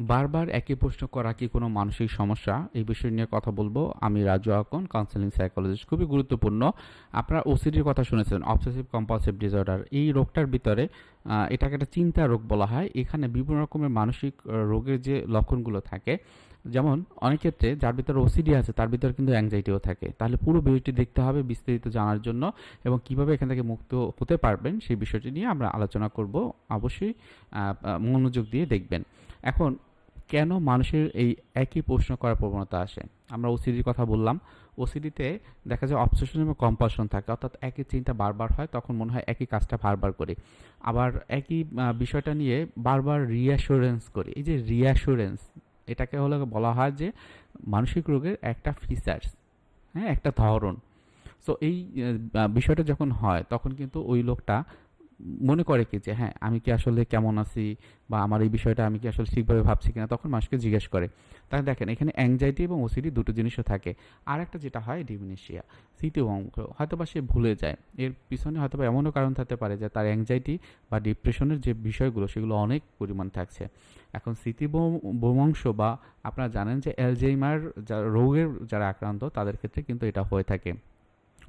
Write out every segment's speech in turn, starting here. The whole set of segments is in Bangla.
বারবার একই প্রশ্ন করা কি কোনো মানসিক সমস্যা? এই বিষয় নিয়ে কথা বলব। আমি রাজু আকন কাউন্সেলিং সাইকোলজিস্ট খুবই গুরুত্বপূর্ণ। আপনারা ওসিডির কথা শুনেছেন অবসেসিভ কম্পালসিভ ডিসঅর্ডার এই রোগটার ভিতরে এটাকে একটা চিন্তা রোগ বলা হয়। এখানে বিভিন্ন রকমের মানসিক রোগের যে লক্ষণগুলো থাকে, যেমন অনেক ক্ষেত্রে যার ভিতরে ওসিডি আছে, তার ভিতরে কিন্তু অ্যাংজাইটিও থাকে। তাহলে পুরো ভিডিওটি দেখতে হবে বিস্তারিত জানার জন্য এবং কীভাবে এখান থেকে মুক্ত হতে পারবেন, সেই বিষয়টি নিয়ে আমরা আলোচনা করব। অবশ্যই মনোযোগ দিয়ে দেখবেন। এখন কেন মানুষের এই একই প্রশ্ন করার প্রবণতা আসে? আমরা ওসিডির কথা বললাম। ওসিডিতে দেখা যায় অবসেশন এবং কম্পালশন থাকে। অর্থাৎ একই চিন্তা বারবার হয়, তখন মনে হয় একই কাজটা বারবার করি। আবার একই বিষয়টা নিয়ে বারবার রিঅ্যাসুরেন্স করি। এই যে রিঅ্যাসুরেন্স এটাকে হলো বলা হয় যে মানসিক রোগের একটা ফিচার্স হ্যাঁ? একটা ধরন। সো এই বিষয়টা যখন হয়, তখন কিন্তু ওই লোকটা মনে করে কি যে হ্যাঁ আমি কি আসলে কেমন আছি বা আমার এই বিষয়টা আমি কি আসলে ঠিকভাবে ভাবছি কিনা? তখন মানুষকে জিজ্ঞেস করে। তাহলে দেখেন, এখানে অ্যাংজাইটি এবং ওসিডি দুটো জিনিসও থাকে। আর একটা যেটা হয় ডিমিনেশিয়া অঙ্ক হয়তো বা সে ভুলে যায়। এর পিছনে হয়তো বা এমনও কারণ থাকতে পারে যে, তার অ্যাংজাইটি বা ডিপ্রেশনের যে বিষয়গুলো, সেগুলো অনেক পরিমাণ থাকছে। এখন স্মৃতি বমংশ বা আপনারা জানেন যে অ্যালজেইমার যারা রোগের যারা আক্রান্ত, তাদের ক্ষেত্রে কিন্তু এটা হয়ে থাকে।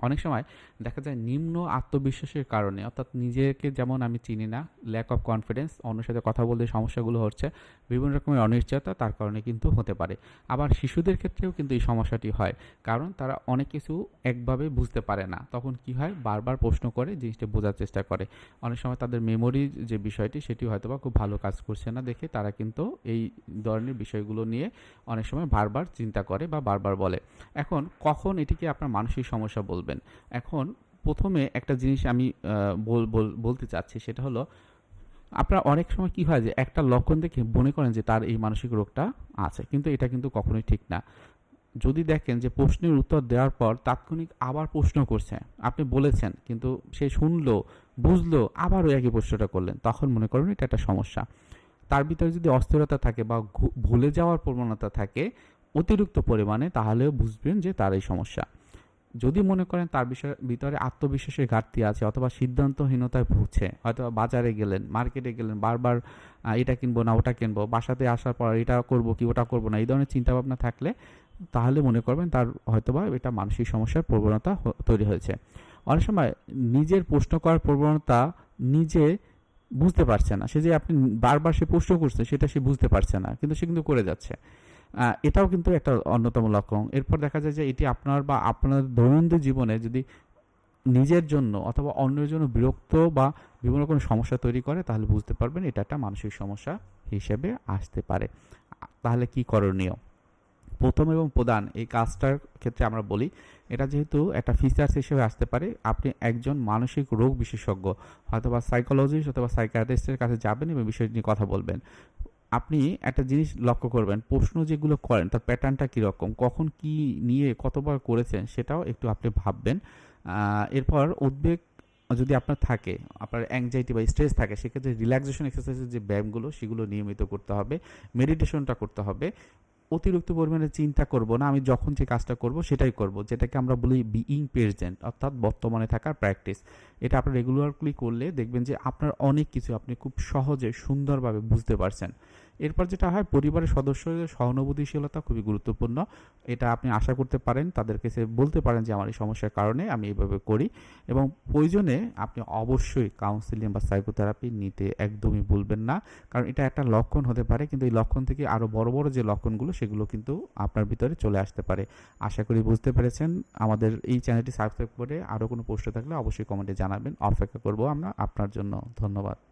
অনেক সময় দেখা যায় নিম্ন আত্মবিশ্বাসের কারণে, অর্থাৎ নিজেকে যেমন আমি চিনি না ল্যাক অফ কনফিডেন্স অন্যের সাথে কথা বলতে সমস্যাগুলো হচ্ছে, বিভিন্ন রকমের অনিশ্চয়তা, তার কারণে কিন্তু হতে পারে। আবার শিশুদের ক্ষেত্রেও কিন্তু এই সমস্যাটি হয়, কারণ তারা অনেক কিছু একভাবে বুঝতে পারে না। তখন কি হয়? বারবার প্রশ্ন করে, জিনিসটা বোঝার চেষ্টা করে। অনেক সময় তাদের মেমোরি যে বিষয়টি, সেটি হয়তো বা খুব ভালো কাজ করছে না দেখে তারা কিন্তু এই ধরনের বিষয়গুলো নিয়ে অনেক সময় বারবার চিন্তা করে বা বারবার বলে। এখন কখন এটিকে আপনার মানসিক সমস্যা বলবেন এখন প্রথমে একটা জিনিস আমি বল- বল- বলতে চাচ্ছি, সেটা হলো, আপনার অনেক সময় কি হয় যে, একটা লক্ষণ দেখে মনে করেন যে, তার এই মানসিক রোগটা আছে, কিন্তু এটা কিন্তু কখনোই ঠিক না। যদি দেখেন যে, প্রশ্নের উত্তর দেওয়ার পর তাৎক্ষণিক আবার প্রশ্ন করছে, আপনি বলেছেন, কিন্তু সে শুনলো, বুঝলো, আবারও একই প্রশ্নটা করলেন, তখন মনে করেন এটা একটা সমস্যা। তার ভিতরে যদি অস্থিরতা থাকে বা ভুলে যাওয়ার প্রবণতা থাকে অতিরিক্ত পরিমাণে, তাহলেও বুঝবেন যে, তার এই সমস্যা। যদি মনে করেন তার বিষয়ে, ভিতরে আত্মবিশ্বাসের ঘাটতি আছে অথবা সিদ্ধান্তহীনতায় ভুগছে হয়তো বাজারে গেলেন, মার্কেটে গেলেন, বারবার এটা কিনবো না, ওটা কিনবো, বাসাতে আসার পর এটা করব কি, ওটা করব না, এই ধরনের চিন্তাভাবনা থাকলে তাহলে মনে করবেন তার হয়তোবা এটা মানসিক সমস্যার প্রবণতা তৈরি হয়েছে। অনেক সময় নিজের প্রশ্ন করার প্রবণতা নিজে বুঝতে পারছে না। সে যে আপনি বারবার সে প্রশ্ন করছে, সেটা সে বুঝতে পারছে না, কিন্তু সে কিন্তু করে যাচ্ছে। এটাও কিন্তু একটা অন্যতম লক্ষণ। এরপর দেখা যায় যে এটি আপনার বা আপনার দৈনন্দিন জীবনে যদি নিজের জন্য অথবা অন্যের জন্য বিরক্ত বা বিভিন্ন রকম সমস্যা তৈরি করে, তাহলে বুঝতে পারবেন এটা একটা মানসিক সমস্যা হিসেবে আসতে পারে। তাহলে কি করণীয়? প্রথম এবং প্রধান এই কাজটার ক্ষেত্রে আমরা বলি, এটা যেহেতু একটা ফিচার্স হিসেবে আসতে পারে, আপনি একজন মানসিক রোগ বিশেষজ্ঞ, হয়তোবা সাইকোলজিস্ট অথবা সাইকিয়াট্রিস্টের কাছে যাবেন এবং বিষয়টি নিয়ে কথা বলবেন। আপনি একটা জিনিস লক্ষ্য করবেন, প্রশ্ন যেগুলো করেন, তার প্যাটার্নটা কীরকম, কখন কি নিয়ে কতবার করেছেন সেটাও একটু আপনি ভাববেন। এরপর উদ্বেগ যদি আপনার থাকে, আপনার অ্যাংজাইটি বা স্ট্রেস থাকে, সেক্ষেত্রে রিল্যাক্সেশন এক্সারসাইজের যে ব্যায়ামগুলো, সেগুলো নিয়মিত করতে হবে মেডিটেশনটা করতে হবে। অতিরিক্ত পরিমাণে চিন্তা করব না, আমি যখন যে কাজটা করব সেটাই করব, যেটাকে আমরা বলি বিইং প্রেজেন্ট অর্থাৎ বর্তমানে থাকার প্র্যাকটিস এটা আপনি রেগুলারলি করলে দেখবেন যে আপনার অনেক কিছু আপনি খুব সহজে, সুন্দরভাবে বুঝতে পারছেন। এরপর যেটা হয়, পরিবারের সদস্যদের সহানুভূতিশীলতা খুবই গুরুত্বপূর্ণ। এটা আপনি আশা করতে পারেন তাদের কাছে বলতে পারেন যে, আমার এই সমস্যার কারণে আমি এইভাবে করি। এবং প্রয়োজনে আপনি অবশ্যই কাউন্সিলিং বা সাইকোথেরাপি নিতে একদমই ভুলবেন না। কারণ এটা একটা লক্ষণ হতে পারে, কিন্তু এই লক্ষণ থেকে আরও বড় বড় যে লক্ষণগুলো, সেগুলো কিন্তু আপনার ভিতরে চলে আসতে পারে। আশা করি বুঝতে পেরেছেন। আমাদের এই চ্যানেলটি সাবস্ক্রাইব করে আরও কোনো প্রশ্ন থাকলে অবশ্যই কমেন্টে জানাবেন। অপেক্ষা করব আমরা আপনার জন্য। ধন্যবাদ।